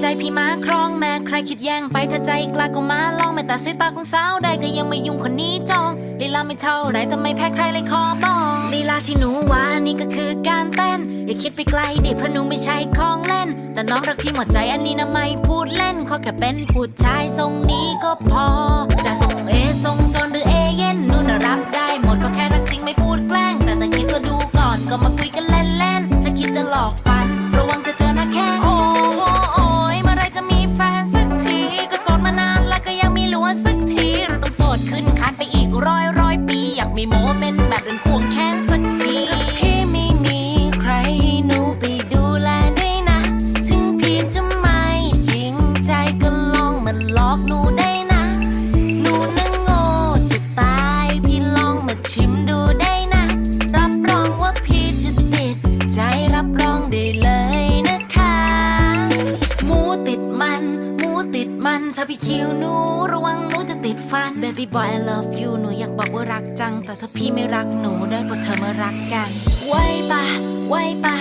ใจพี่มาครองแม้ใครคิดแย่งไปถ้าใจกล้าก็มาลองแม้แต่สายตาของสาวใดก็ยังไม่ยุ่งคนนี้จองลีลาไม่เท่าไรแต่ไม่แพ้ใครเลยขอบอกลีลาที่หนูว่านี่ก็คือการเต้น อย่าคิดไปไกลดิเพราะหนูไม่ใช่ของเล่น แต่น้องรักพี่หมดใจอันนี้นะไม่พูดเล่นขอแค่เป็นผู้ชายทรงนี้ก็พอจะส่งเอส่งจน แบบเดินควงแขนสักทีพี่ไม่มีใครให้หนูไปดูแลด้วยนะ ถึงพี่จะไม่จริงใจก็ลองมันหลอกหนูได้นะ หนูน่ะโง่จะตายพี่ลองมาชิมดูได้นะ รับรองว่าพี่จะติดใจรับรองได้เลยนะคะ หมูติดมัน หมูติดมันถ้าพี่คิวหนูระวังหนูจะติดฟัน Baby boy I love you หนูอยาก รักจัง แต่ถ้าพี่ไม่รักหนูได้โปรดเธอมารักกัน ไว้ปะไว้ปะ